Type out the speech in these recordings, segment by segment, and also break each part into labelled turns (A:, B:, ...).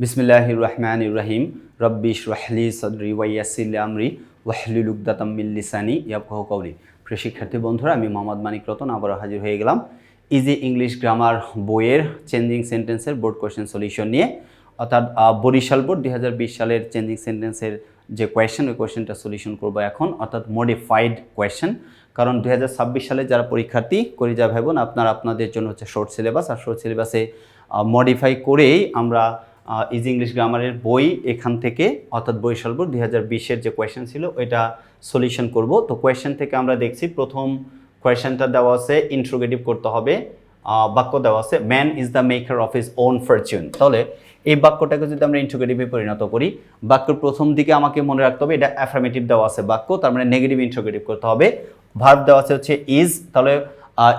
A: বিসমিল্লাহ রহমান রহিম রব্বিশ রাহলি সদরি ওয়াইয়াসিল আমরি। ওয়াহলুল উকদাতাম মিল লিসানি ইয়াবকাহ কৌলি প্রিয় শিক্ষার্থী বন্ধুরা, আমি মোহাম্মদ মানিক রতন, আবারও হাজির হয়ে গেলাম ইজি ইংলিশ গ্রামার বইয়ের চেঞ্জিং সেন্টেন্সের বোর্ড কোয়েশ্চেন সলিউশন নিয়ে। অর্থাৎ বরিশাল বোর্ড দু হাজার বিশ সালের চেঞ্জিং সেন্টেন্সের যে কোয়েশ্চেন ওই কোয়েশ্চেনটা সলিউশন করব এখন। অর্থাৎ মডিফাইড কোয়েশ্চেন কারণ দু হাজার ছাব্বিশ সালে যারা পরীক্ষার্থী করে যা ভাইবোন আপনার আপনাদের জন্য হচ্ছে শর্ট সিলেবাস আর শর্ট সিলেবাসে মডিফাই করেই আমরা ইজি ইংলিশ গ্রামারের বই এখান থেকে, অর্থাৎ বরিশাল বোর্ড দুই হাজার বিশের যে কোয়েশ্চেন ছিল, ওইটা সলিউশন করব। তো কোয়েশ্চেন থেকে আমরা দেখছি, প্রথম কোয়েশ্চেনটা দেওয়া আছে ইন্ট্রোগেটিভ করতে হবে। বাক্য দেওয়া আছে man is the maker of his own fortune তাহলে এই বাক্যটাকে যদি আমরা ইন্ট্রোগেটিভে পরিণত করি, বাক্যের প্রথম দিকে আমাকে মনে রাখতে হবে, এটা অ্যাফার্মেটিভ দেওয়া আছে বাক্য, তার মানে নেগেটিভ ইন্ট্রোগেটিভ করতে হবে। ভার্ব দেওয়া আছে হচ্ছে ইজ তাহলে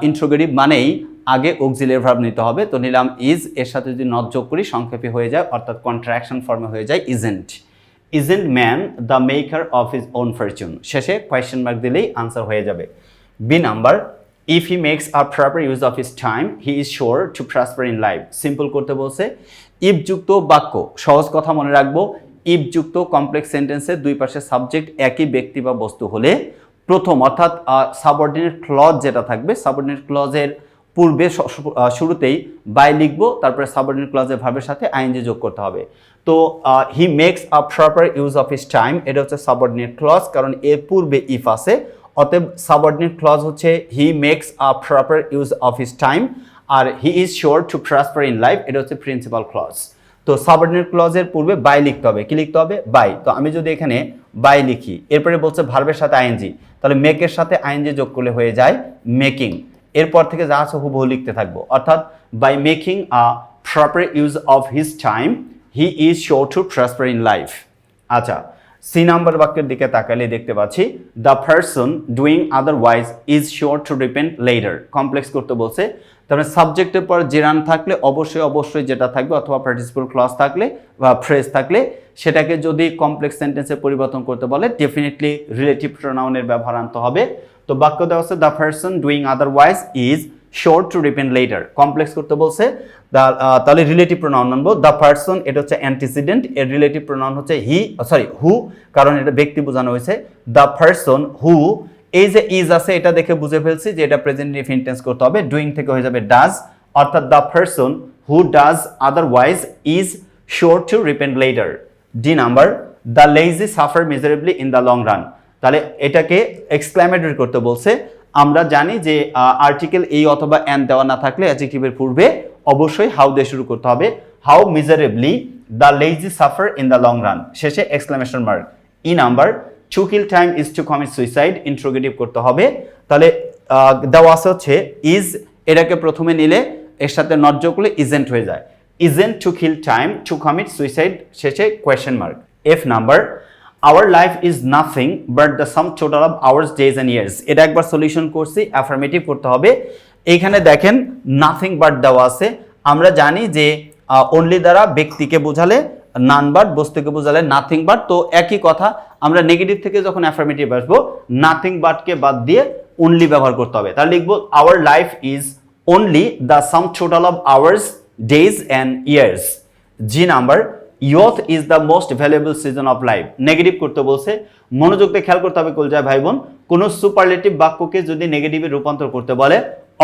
A: ইন্ট্রোগেটিভ মানেই আগে অক্সিলিয়ার ভার্ব নিতে হবে। তো নিলাম ইজ এর সাথে যদি নট যোগ করি, সংক্ষেপে হয়ে যায়, অর্থাৎ কন্ট্রাকশন ফর্মে হয়ে যায় isn't isn't man the maker of his own fortune শেষে কোয়েশ্চেন মার্ক দিলেই আনসার হয়ে যাবে। B number if he makes a proper use of his time he is sure to prosper in life simple করতে বলছে if যুক্ত বাক্য, সহজ কথা মনে রাখব ইফ যুক্ত কমপ্লেক্স সেন্টেন্সের দুই পাশে সাবজেক্ট একই ব্যক্তি বা বস্তু হলে প্রথম, অর্থাৎ সাবঅর্ডিনেট ক্লজ যেটা থাকবে সাবঅর্ডিনেট ক্লজের পূর্বে শুরুতেই বাই লিখব, তারপরে সাবঅর্ডিনেট ক্লজের ভাবের সাথে আইএনজি যোগ করতে হবে। তো he makes a proper use of his time এটা হচ্ছে সাবঅর্ডিনেট ক্লজ কারণ এর পূর্বে ইফ আছে, অতএব সাবঅর্ডিনেট ক্লজ হচ্ছে he makes a proper use of his time R he is sure to prosper in life এটা হচ্ছে প্রিন্সিপাল ক্লজ তো সাবঅর্ডিনেট ক্লজের পূর্বে বাই লিখতে হবে। কি লিখতে হবে? বাই তো আমি যদি এখানে বাই লিখি, এরপরে বলছে ভার্বের সাথে আইএনজি তাহলে মেকের সাথে আইএনজি যোগ করলে হয়ে যায় মেকিং এরপর থেকে যা আছে হুবহু লিখতে থাকব। অর্থাৎ by making a proper use of his time he is sure to prosper in life আচ্ছা সি নাম্বার বাক্যের দিকে তাকালে দেখতে পাচ্ছি the person doing otherwise is sure to depend later complex করতে বলছে। তারপরে সাবজেক্টের পর জেরান থাকলে, অবশ্যই অবশ্যই যেটা থাকবে, অথবা পার্টিসিপল ক্লজ থাকলে বা ফ্রেজ থাকলে, সেটাকে যদি কমপ্লেক্স সেন্টেন্সে পরিবর্তন করতে বলে ডেফিনেটলি রিলেটিভ প্রোনাউনের ব্যবহার আনতে হবে। তো বাক্য দেওয়া আছে the person doing otherwise is sure to repent later complex করতে বলছে তাহলে রিলেটিভ প্রোনাউন আনব। দ্য পারসন এটা হচ্ছে অ্যান্টিসিডেন্ট এর রিলেটিভ প্রোনাউন হচ্ছে হি সরি হু কারণ এটা ব্যক্তি বোঝানো হয়েছে। দ্য পারসন হু এই যে ইজ আছে, এটা দেখে বুঝে ফেলছি যে এটা প্রেজেন্ট ইনটেন্স করতে হবে ডুইং থেকে হয়ে যাবে ডাজ অর্থাৎ the person who does otherwise is sure to repent later D number the lazy suffer miserably in the long run তাহলে এটাকে এক্সক্লামেটরি করতে বলছে। আমরা জানি যে আর্টিকেল এই অথবা অ্যান দেওয়া না থাকলে অ্যাডজেক্টিভের পূর্বে অবশ্যই হাউ দিয়ে শুরু করতে হবে। How miserably the lazy suffer in the long run শেষে exclamation mark E number to kill time is to commit suicide interrogative করতে হবে। তাহলে দেওয়া আছে হচ্ছে ইজ এটাকে প্রথমে নিলে, এর সাথে নট করলে ইজেন্ট হয়ে যায়। Isn't to kill time to commit suicide শেষে question mark F number our life is nothing but the sum total of hours days and years এটা একবার সলিউশন করছি অ্যাফার্মেটিভ করতে হবে। এইখানে দেখেন নাথিং বাট দেওয়া আছে। আমরা জানি যে অনলি দ্বারা ব্যক্তিকে বোঝালে নান বাট বস্তুকে বোঝালে নাথিং বাট তো একই কথা, আমরা নেগেটিভ থেকে যখন অ্যাফার্মেটিভ আসব নাথিং বাটকে বাদ দিয়ে অনলি ব্যবহার করতে হবে। তাহলে লিখব our life is only the sum total of hours days and years G number youth is the most valuable season of life negative করতে বলছে, মনোযোগ দিয়ে খেয়াল করতে হবে কলজায় ভাই বোন কোনো সুপারলেটিভ বাক্যকে যদি নেগেটিভে রূপান্তর করতে বলে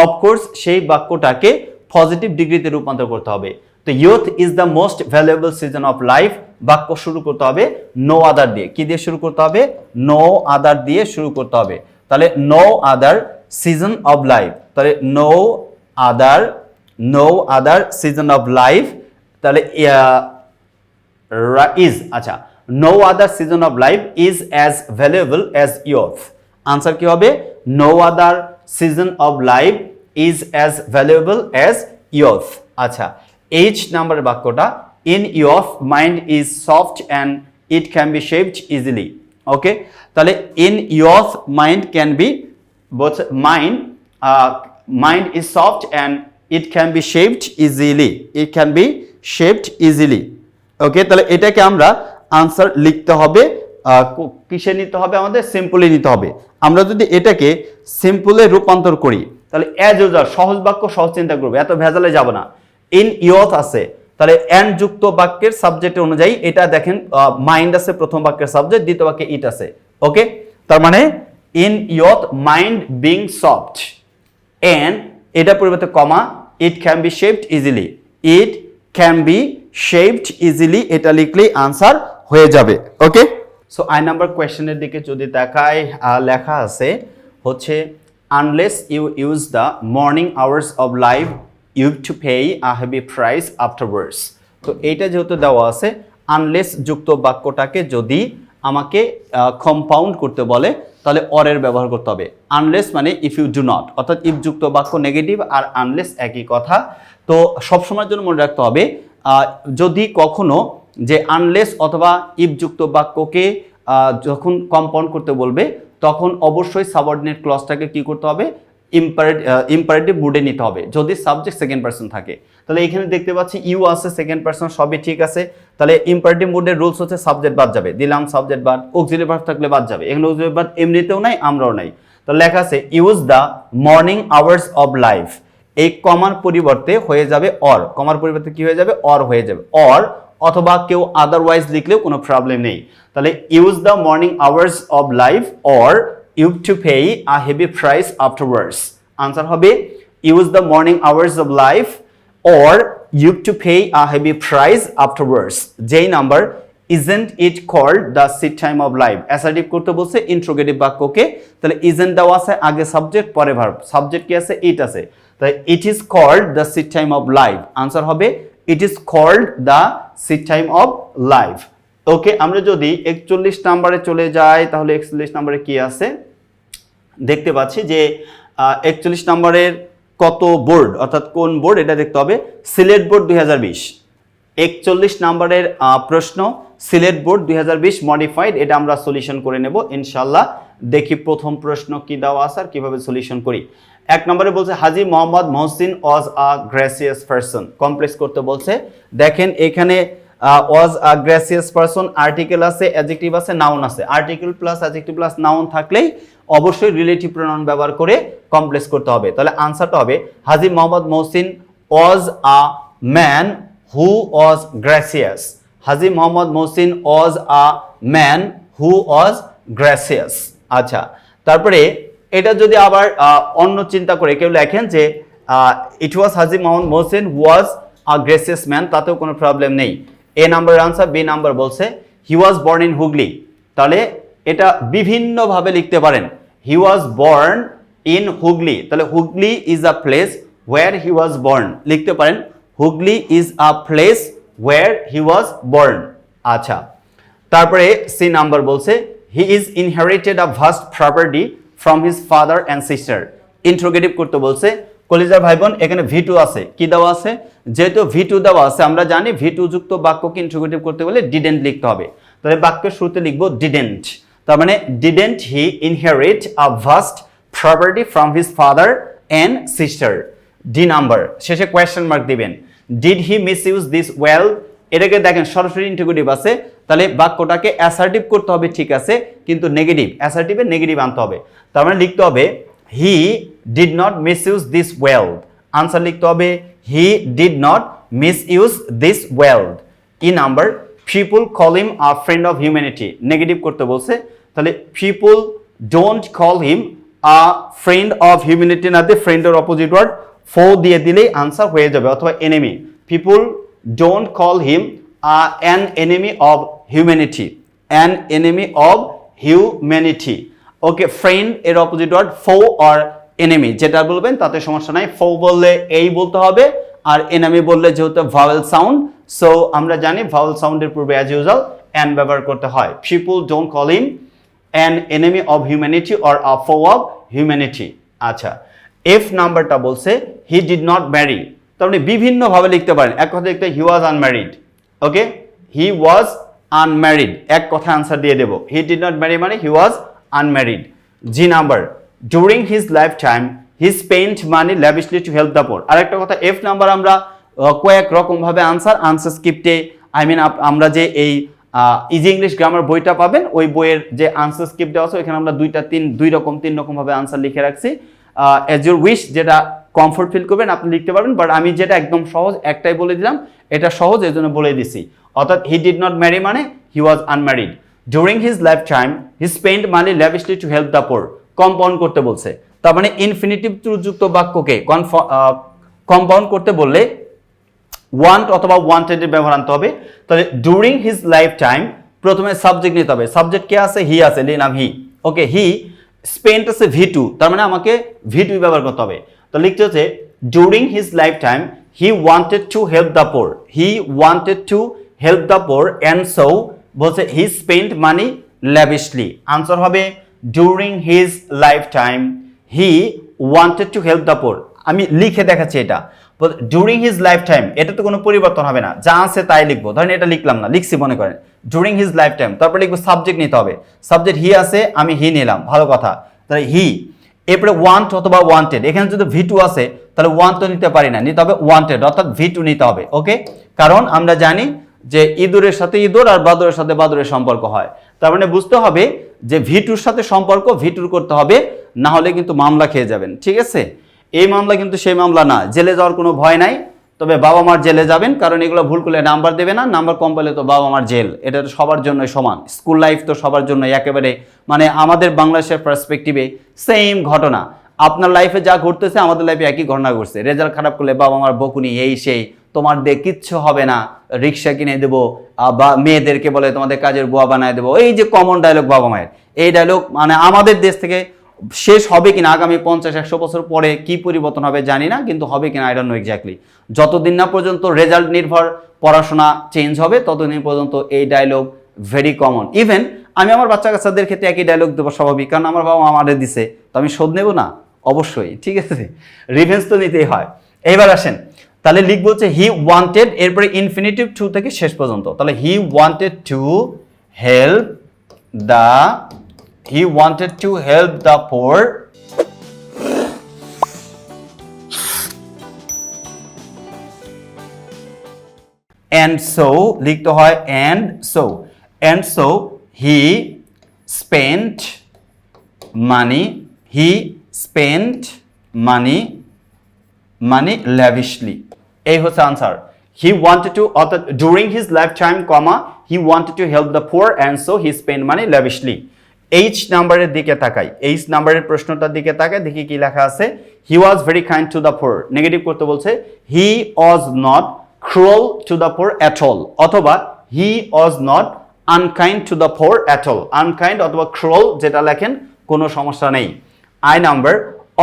A: অফকোর্স সেই বাক্যটাকে পজিটিভ ডিগ্রিতে রূপান্তর করতে হবে। তো youth is the most valuable season of life বাক্য শুরু করতে হবে নো আদার দিয়ে। কি দিয়ে শুরু করতে হবে? নো আদার দিয়ে শুরু করতে হবে। তাহলে no other season of life তাহলে no other no other season of life তাহলে ইজ আচ্ছা no other season of life is as valuable as youth answer কি হবে? No other season of life is as valuable as youth আচ্ছা H number বাক্যটা in youth mind is soft and it can be shaped easily okay তাহলে in youth mind can be both mind mind is soft and it can be shaped easily it can be shaped easily okay তাহলে এটাকে আমরা answer লিখতে হবে কিসে নিতে হবে আমাদের? সিম্পলি নিতে হবে। আমরা যদি এটাকে সিম্পলে রূপান্তর করি, তাহলে অ্যাজ ইউজার সহজ বাক্য, সহজ চিন্তা করবে, এত ভেজালে যাব না। ইন ইয়থ আছে, তাহলে অ্যান্ড যুক্ত বাক্যের সাবজেক্ট অনুযায়ী এটা দেখেন মাইন্ড আছে প্রথম বাক্যের সাবজেক্ট দ্বিতীয় বাক্যে ইট আছে। ওকে তার মানে in youth mind being soft and এটা পরিবর্তে comma it can be shaped easily it can be shaped easily এটা লিখলেই আনসার হয়ে যাবে ওকে সো আই নাম্বার কোয়েশ্চেনের দিকে যদি আহ, লেখা আছে হচ্ছে unless you use the morning hours of life you to pay a heavy price afterwards তো এইটা যেহেতু দেওয়া আছে আনলেস যুক্ত বাক্যটাকে যদি আমাকে কম্পাউন্ড করতে বলে তাহলে অরের ব্যবহার করতে হবে। আনলেস মানে ইফ ইউ ডু নট অর্থাৎ ইফ যুক্ত বাক্য নেগেটিভ আর আনলেস একই কথা। তো সবসময়ের জন্য মনে রাখতে হবে যদি কখনো যে আনলেস অথবা ইফ যুক্ত বাক্যকে যখন কম্পাউন্ড করতে বলবে, তখন অবশ্যই সাবঅর্ডিনেট ক্লজটাকে কি করতে হবে? ইম্পারেটিভ মুডে নিতে হবে। যদি সাবজেক্ট সেকেন্ড পার্সন থাকে, তাহলে এখানে দেখতে পাচ্ছি ইউ আছে সেকেন্ড পার্সন সবই ঠিক আছে। তাহলে ইম্পারেটিভ মুডের রুলস হচ্ছে সাবজেক্ট বাদ যাবে। দিলাম সাবজেক্ট বাদ অক্সিলি ভার্ব থাকলে বাদ যাবে। এখানে অক্সিলি ভার্ব এমনিতেও নাই, আমরাও নাই। তো লেখা আছে use the morning hours of life এই কমার পরিবর্তে হয়ে যাবে অর কমার পরিবর্তে কি হয়ে যাবে? অর হয়ে যাবে। অর অথবা কেউ আদারওয়াইজ লিখলেও কোনো প্রবলেম নেই। তাহলে use the morning hours of life or you to pay a heavy price afterwards answer হবে use the morning hours of life or you to pay a heavy price afterwards J number isn't it called the seed time of life assertive করতে বলছে interrogative বাক্যকে। তাহলে isn't দেওয়া আছে আগে subject পরে verb subject কি আছে? ইট আছে। তাই it is called the seed time of life answer হবে it is called the seed time of life okay আমরা যদি একচল্লিশ নাম্বারে চলে যাই, তাহলে একচল্লিশ নাম্বারে কি আছে? দেখতে পাচ্ছি যে একচল্লিশ নম্বরের কত বোর্ড অর্থাৎ কোন বোর্ড এটা দেখতে হবে, সিলেট বোর্ড দুই একচল্লিশ নম্বরের প্রশ্ন, সিলেট বোর্ড দুই হাজার বিশ মডিফাইড এটা আমরা সলিউশন করে নেব ইনশাল্লাহ দেখি প্রথম প্রশ্ন কি দেওয়া আছে আর কীভাবে সলিউশন করি। এক নম্বরে বলছে Haji Mohammad Mohsin was a gracious person. Complex করতে বলছে, দেখেন এখানে was a gracious person, article আছে, অ্যাডজেক্টিভ আছে, নাউন আছে। Article plus adjective plus noun থাকলেই অবশ্যই রিলেটিভ প্রোনাউন ব্যবহার করে কমপ্লেক্স করতে হবে। তাহলে আনসারটা হবে, Haji Mohammad Mohsin was a man who was gracious. Haji Mohammad Mohsin was a man who was gracious. আচ্ছা তারপরে এটা যদি আবার অন্য চিন্তা করে কেউ লেখেন যে it was Haji Mohammad Mohsin was a gracious man তাতেও কোনো প্রবলেম নেই। A number answer B number বলছে he was born in Hooghly তাহলে এটা বিভিন্নভাবে লিখতে পারেন। He was born in Hooghly তাহলে Hooghly is a place where he was born লিখতে পারেন Hooghly is a place where he was born আচ্ছা তারপরে সি নাম্বার বলছে he is inherited a vast property from his father and sister interrogative করতে বলছে, কলিজার ভাই বোন এখানে ভি টু আছে। কি দেওয়া আছে? যেহেতু ভি টু দেওয়া আছে, আমরা জানি ভি টু যুক্ত বাক্যকে ইন্ট্রোগেটিভ করতে বলে ডিডেন্ট লিখতে হবে। তাহলে বাক্যের শুরুতে লিখব ডিডেন্ট তার মানে didn't he inherit a vast property from his father and sister D number শেষে কোয়েশ্চেন মার্ক দিবেন। Did he misuse this wealth এটাকে দেখেন সরাসরি ইন্টিগ্রেটিভ আছে, তাহলে বাক্যটাকে অ্যাসার্টিভ করতে হবে, ঠিক আছে, কিন্তু নেগেটিভ অ্যাসার্টিভে নেগেটিভ আনতে হবে। তার মানে লিখতে হবে he did not misuse this wealth answer লিখতে হবে he did not misuse this wealth E number people call him a friend of humanity negative করতে বলছে, তাহলে people don't call him a friend of humanity না দিয়ে ফ্রেন্ডের opposite word foe দিয়ে দিলেই আনসার হয়ে যাবে, অথবা enemy people don't call him an enemy of humanity an enemy of humanity okay friend এর opposite word foe or enemy যেটা বলবেন, তাতে সমস্যা নাই। ফো বললে এই বলতে হবে, আর এনিমি বললে যেহেতু ভাওয়েল সাউন্ড সো আমরা জানি ভাওয়েল সাউন্ডের পূর্বে অ্যাজ ইউজাল অ্যান ব্যবহার করতে হয়। People don't call him an enemy of humanity or a foe of humanity আচ্ছা এফ নাম্বারটা বলছে হি ডিড নট ম্যারি তার মানে বিভিন্নভাবে লিখতে পারেন। এক কথা লিখতে he was unmarried okay he was unmarried এক কথা আনসার দিয়ে দেবো। হি ডিড নট ম্যারি মানে he was unmarried G number during his life time he spent money lavishly to help the poor আর একটা কথা এফ নাম্বার আমরা কয়েক রকমভাবে আনসার আনসার স্ক্রিপ্টে আই মিন আমরা যে এই ইজি ইংলিশ গ্রামার বইটা পাবেন, ওই বইয়ের যে আনসার স্ক্রিপ্ট দেওয়া আছে, ওইখানে আমরা দুইটা তিন, দুই রকম, তিন রকমভাবে আনসার লিখে রাখছি। এজ ইউর উইশ যেটা কমফোর্ট ফিল করবেন, আপনি লিখতে পারবেন বাট আমি যেটা একদম সহজ, একটাই বলে দিলাম, এটা সহজ এই জন্য বলে দিছি। অর্থাৎ হি ডিড নট ম্যারি মানে he was unmarried during his life time he spend money lavishly to help the poor compound করতে বলছে। তার মানে ইনফিনিটিভ যুক্ত বাক্যকে কম্পাউন্ড করতে বললে ওয়ান্ট অথবা ওয়ান্টেডের ব্যবহার আনতে হবে। তাহলে ডুরিং হিজ লাইফ টাইম প্রথমে সাবজেক্ট নিতে হবে। সাবজেক্ট কে আছে? হি আছে লিনাম হি ওকে হি স্পেন্ট আছে ভি টু তার মানে আমাকে ভি টু ব্যবহার করতে হবে। তো লিখতে হচ্ছে during his life time he wanted to help the poor he wanted to help the poor and so বলছে he spent money lavishly answer হবে during his life time he wanted to help the poor আমি লিখে দেখাচ্ছি এটা। During his life time এটা তো কোনো পরিবর্তন হবে না। যা আছে তাই লিখব। ধরেন এটা লিখলাম না, লিখছি মনে করেন। ডুরিং হিজ লাইফ টাইম তারপরে লিখব সাবজেক্ট নিতে হবে। সাবজেক্ট হি আছে, আমি হি নিলাম। ভালো কথা। তাহলে হি এরপরে ওয়ান্ট অথবা ওয়ান্টেড এখানে যদি ভি টু আছে তাহলে ওয়ান তো নিতে পারি না, নিতে হবে ওয়ান্টেড অর্থাৎ ভি টু নিতে হবে ওকে কারণ আমরা জানি যে ইঁদুরের সাথে ইঁদুর আর বাদুরের সাথে বাদুরের সম্পর্ক হয়। তার মানে বুঝতে হবে যে ভি টুর সাথে সম্পর্ক ভি টুর করতে হবে, না হলে কিন্তু মামলা খেয়ে যাবেন, ঠিক আছে? এই মামলা কিন্তু সেই মামলা না, জেলে যাওয়ার কোনো ভয় নাই। তবে বাবা মার জেলে যাবেন, কারণ এগুলো ভুল করলে নাম্বার দেবে না, নাম্বার কম পেলে তো বাবা মার জেল। এটা তো সবার জন্যই সমান। স্কুল লাইফ তো সবার জন্য একেবারে মানে আমাদের বাংলাদেশের পার্সপেক্টিভে সেম ঘটনা। আপনার লাইফে যা ঘটতেছে, আমাদের লাইফে একই ঘটনা ঘটছে। রেজাল্ট খারাপ করলে বাবা মার বকুনি এই সেই। তোমার দিয়ে কিচ্ছু হবে না। রিক্সা কিনে দেবো বা মেয়েদেরকে বলে তোমাদের কাজের বুয়া বানায় দেবো। এই যে কমন ডায়লগ বাবা মায়ের। এই ডায়লগ মানে আমাদের দেশ থেকে শেষ হবে কিনা আগামী পঞ্চাশ, একশো বছর পরে কি পরিবর্তন হবে জানি না, কিন্তু হবে কিনা আই নো এক্স্যাক্টলি যতদিন না পর্যন্ত রেজাল্ট নির্ভর পড়াশোনা চেঞ্জ হবে, ততদিন পর্যন্ত এই ডায়লগ ভেরি কমন ইভেন আমি আমার বাচ্চা কাচ্চাদের ক্ষেত্রে একই ডায়লগ দেবো স্বাভাবিক, কারণ আমার বাবা আমাদের দিছে, তো আমি শোধ নেব না? অবশ্যই, ঠিক আছে? রিভেন্স তো নিতেই হয়। এইবার আসেন, তাহলে লিখব হচ্ছে হি ওয়ান্টেড এরপরে ইনফিনিটিভ টু থেকে শেষ পর্যন্ত, তাহলে he wanted to help the he wanted to help the poor and so লিখতে হয় and so and so he spent money he spent money money lavishly এই হচ্ছে আনসার হি ওয়ান্টেড টু অর্থাৎ during his life time comma he wanted to help the poor and so he spend money lavishly H নাম্বারের দিকে তাকাই। H নাম্বারের প্রশ্নটার দিকে তাকাই, দেখি কি লেখা আছে। He was very kind to the poor negative করতে বলছে he was not cruel to the poor at all অথবা he was not unkind to the poor at all unkind অথবা ক্রুয়েল যেটা লেখেন, কোনো সমস্যা নেই। I number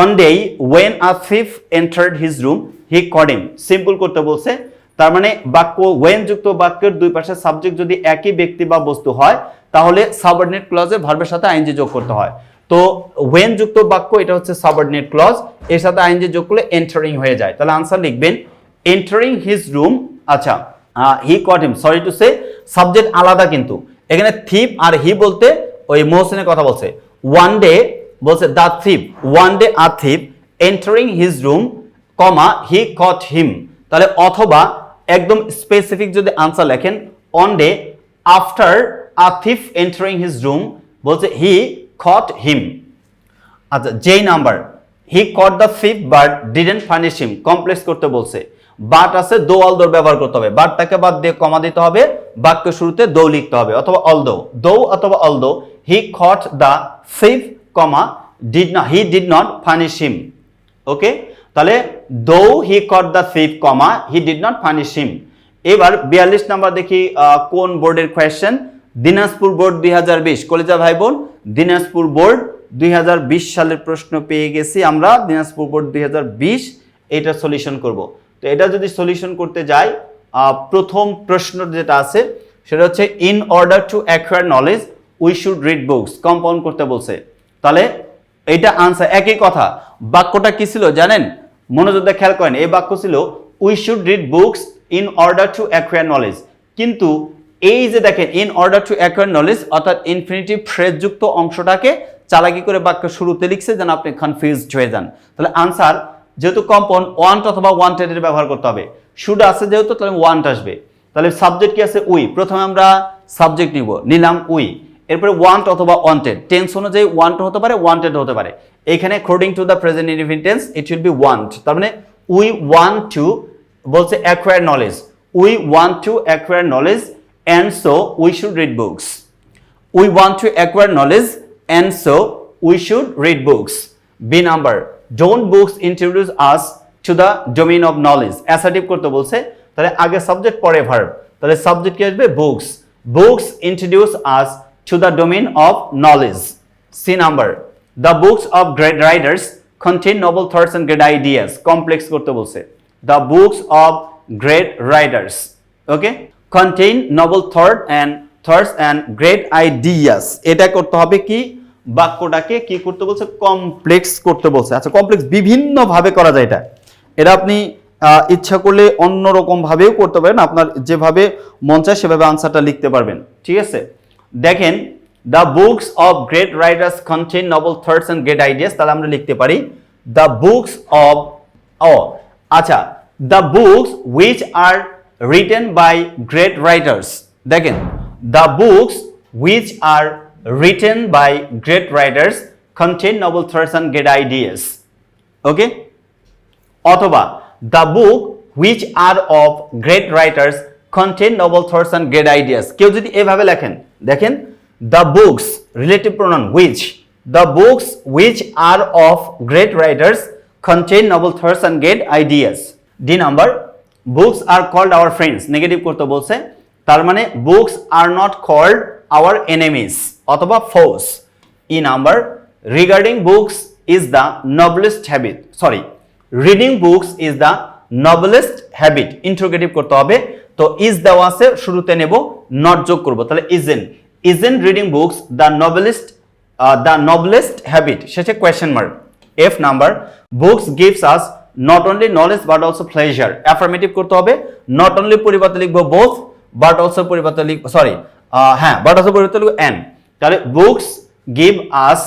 A: one day when a thief entered his room he caught him simple করতে বলছে, তার মানে বাক্য ওয়েন যুক্ত বাক্যের দুই পাশে সাবজেক্ট যদি একই ব্যক্তি বা বস্তু হয় তাহলে সাবঅর্ডিনেট ক্লজে ভার্বের সাথে আইনজি যোগ করতে হয়। তো ওয়েন যুক্ত বাক্য, এটা হচ্ছে সাবঅর্ডিনেট ক্লজ এর সাথে আইনজি যোগ করলে এন্টারিং হয়ে যায়। তাহলে আনসার লিখবেন এন্টারিং হিজ রুম আচ্ছা he caught him sorry to say subject আলাদা কিন্তু। এখানে থিপ আর হি বলতে ওই মহসিনের কথা বলছে। ওয়ান ডে বলছে the thief one day R thief entering his room comma he caught him তাহলে অথবা একদম স্পেসিফিক যদি আনসার লেখেন one day after a thief entering his room বলছে হি কট হিম আচ্ছা J number he caught the thief but didn't punish him complex করতে বলছে। But আছে দো অল দোর ব্যবহার করতে হবে। বাট তাকে বাদ দিয়ে কমা দিতে হবে বাক্য শুরুতে দৌ লিখতে হবে অথবা অল দো দৌ অথবা although he caught the ফিফ কমা ডিড না he did not furnish him okay তাহলে, though he caught the fief comma he did not furnish him এবার বিয়াল্লিশ নাম্বার দেখি কোন বোর্ডের কোয়েশ্চেন দিনাজপুর বোর্ড দুই হাজার বিশ। কলেজা ভাই বোন দিনাজপুর বোর্ড দু হাজার বিশ সালের প্রশ্ন পেয়ে গেছি আমরা। দিনাজপুর বোর্ড দু হাজার বিশ, এটা সলিউশন করব। তো এটা যদি সলিউশন করতে যাই প্রথম প্রশ্ন যেটা আছে, সেটা হচ্ছে in order to acquire knowledge we should read books compound করতে বলছে। তাহলে এটা আনসার একই কথা। বাক্যটা কি ছিল জানেন? মনোযোগ খেয়াল করেন, এই বাক্য ছিল we should read books in order to acquire knowledge কিন্তু এই যে দেখেন in order to acquire knowledge অর্থাৎ ইনফিনিটিভ ফ্রেজযুক্ত অংশটাকে চালাকি করে বাক্য শুরুতে লিখছে, যেন আপনি কনফিউজড হয়ে যান। তাহলে আনসার যেহেতু কম্পাউন্ড ওয়ান্ট অথবা ওয়ান্টেডের ব্যবহার করতে হবে শুড আছে যেহেতু, তাহলে ওয়ান্ট আসবে। তাহলে সাবজেক্ট কি আছে? উই। প্রথমে আমরা সাবজেক্ট নিব, নিলাম উই। এরপরে ওয়ান্ট অথবা ওয়ান্টেড টেন্স অনুযায়ী ওয়ান্ট হতে পারে ওয়ান্টেড হতে পারে। এখানে according to the present indefinite tense it will be want তার মানে উই ওয়ান্ট টু বলছে acquire knowledge we want to acquire knowledge and so we should read books we want to acquire knowledge and so we should read books B number don't books introduce us to the domain of knowledge assertive করতে বলছে, তাহলে আগে subject পরে verb তাহলে subject কি আসবে? Books books introduce us to the domain of knowledge C number the books of great writers contain noble thoughts and great ideas complex করতে বলছে. The books of great writers okay contain noble thought and thoughts and great ideas এটা করতে হবে কি? বাক্যটাকে কি করতে বলছে? Complex করতে বলছে। আচ্ছা কমপ্লেক্স বিভিন্ন ভাবে করা যায় এটা। এটা আপনি ইচ্ছা করলে অন্য ভাবেও করতে পারেন। আপনার যেভাবে মন চায় সেভাবে আনসারটা লিখতে পারবেন। ঠিক আছে? দেখেন the books of great writers contain novel thoughts and great ideas তাহলে আমরা লিখতে পারি দ্য বুকস অফ ও আচ্ছা the books which are written by great writers দেখেন the books which are written by great writers contain novel thoughts and great ideas okay অথবা the book which are of great writers contain noble thoughts and great ideas কেউ যদি এভাবে লেখেন, দেখেন the books relative pronoun which the books which are of great writers contain noble thoughts and great ideas D number books are called our friends negative করতে বলছে, তার মানে books are not called our enemies অথবা force E number regarding books is the noblest habit sorry reading books is the noblest habit interrogative করতে হবে, তো is দেওয়া আছে, শুরুতে নেব নট যোগ করব। তাহলে isn't isn't reading books the novelist the noblest habit শেষে question mark F number books gives us not only knowledge but also pleasure affirmative করতে হবে নট অনলি পরিবর্তে লিখব বোথ বাট অলসো পরিবর্তে লিখব সরি হ্যাঁ বাট অলসো পরিবর্তে লিখব অ্যান্ড তাহলে books give us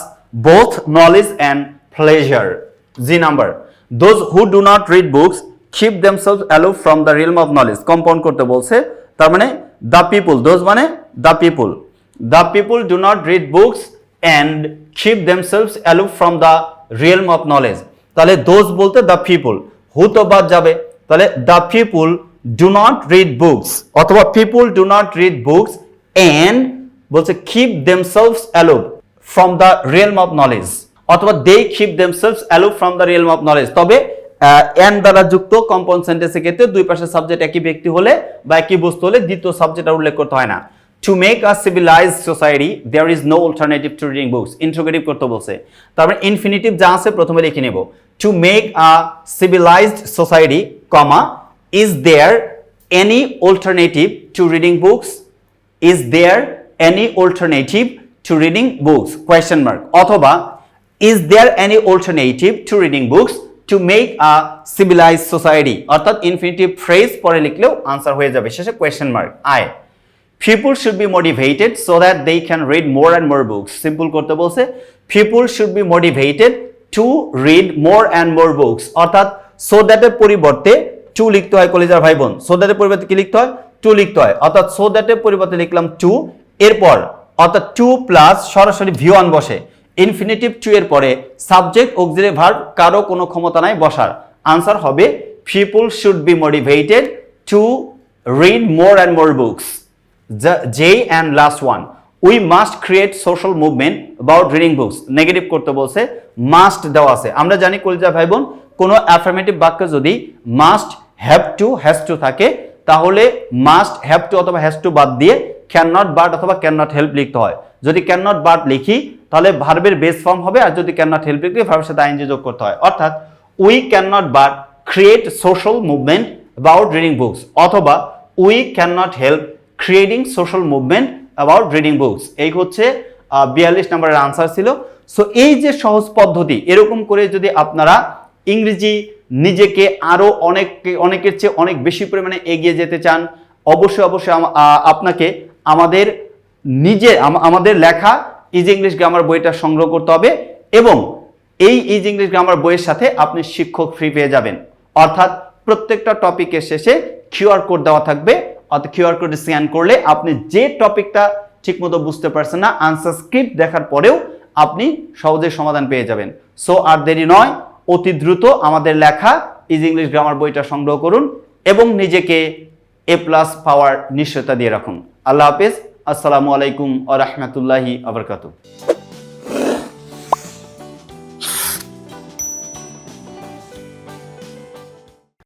A: both knowledge and pleasure G number those who do not read books keep themselves aloof from the realm of knowledge compound করতে বলছে, তার মানে দ্য পিপুল দোজ মানে the people the people do not read books and keep themselves aloof from the realm of knowledge তাহলে those বলতে the people who তো বাদ যাবে, তাহলে the people do not read books অথবা people do not read books and বলছে keep themselves aloof from the realm of knowledge অথবা they keep themselves aloof from the realm of knowledge তবে and দ্বারা যুক্ত কম্পাউন্ড সেন্টেন্সের ক্ষেত্রে দুই পাশের সাবজেক্ট একই ব্যক্তি হলে বা একই বস্তু হলে দ্বিতীয় সাবজেক্ট আর উল্লেখ করতে হয় না। To make a civilize society there is no alternative to reading books interrogative করতে বলছে। তারপরে ইনফিনিটিভ যা আছে প্রথমে লিখে নেব। To make a civilized society comma is there any alternative to reading books is there any alternative to reading books question mark অথবা is there any alternative to reading books to make a civilize society অর্থাৎ infinitive phrase পরে লিখলেও answer হয়ে যাবে। শেষে question mark আয়। People should be motivated so that they can read more and more books simple করতে বলছে people should be motivated to read more and more books অর্থাৎ so that এর পরিবর্তে টু লিখতে হয় কলেজার ভাই বোন so that এর পরিবর্তে কি লিখতে হয় টু লিখতে হয় অর্থাৎ so that এর পরিবর্তে লিখলাম টু এরপর অর্থাৎ টু প্লাস সরাসরি ভি ওয়ান বসে ইনফিনিটিভ টু এর পরে সাবজেক্ট অক্সিলারি ভার্ব কারও কোনো ক্ষমতা নাই বসার আনসার হবে people should be motivated to read more and more books J and last one. We must create social movement about reading books. Negative করতে বলছে মাস্ট দেওয়া আছে আমরা জানি কলিজা ভাই বোন কোনো অ্যাফার্মেটিভ বাক্য যদি must have to has to থাকে, তাহলে মাস্ট হ্যাভ টু অথবা হ্যাজ টু বাদ দিয়ে ক্যান নট বাট অথবা ক্যান নট হেল্প লিখতে হয় যদি ক্যান নট বাট লিখি, তাহলে ভার্বের বেস ফর্ম হবে, আর যদি ক্যান নট হেল্প লিখি ভার্বের সাথে আইনজি যোগ করতে হয় অর্থাৎ we can not but create social movement about reading books অথবা we can not help creating social movement about reading books এই হচ্ছে বিয়াল্লিশ নম্বরের আনসার ছিল। সো এই যে সহজ পদ্ধতি, এরকম করে যদি আপনারা ইংরেজি নিজেকে আরও অনেক অনেকের চেয়ে অনেক বেশি পরিমাণে এগিয়ে যেতে চান, অবশ্যই অবশ্যই আপনাকে আমাদের নিজে আম- আমাদের লেখা ইজ ইংলিশ গ্রামার বইটা সংগ্রহ করতে হবে এবং এই ইজ ইংলিশ গ্রামার বইয়ের সাথে আপনি শিক্ষক ফ্রি পেয়ে যাবেন। অর্থাৎ প্রত্যেকটা টপিকের শেষে কিউআর কোড দেওয়া থাকবে। অর্থাৎ কিউআর কোড স্ক্যান করলে আপনি যে টপিকটা ঠিকমতো বুঝতে পারছেন না আনসার স্ক্রিপ্ট দেখার পরেও আপনি সহজে সমাধান পেয়ে যাবেন। সো আর দেরি নয়, অতি দ্রুত আমাদের লেখা ইজ ইংলিশ গ্রামার বইটা সংগ্রহ করুন এবং নিজেকে এ প্লাস পাওয়ার নিশ্চয়তা দিয়ে রাখুন। আল্লাহ হাফেজ, আসসালামু আলাইকুম আ রহমতুল্লাহি আবরকাতু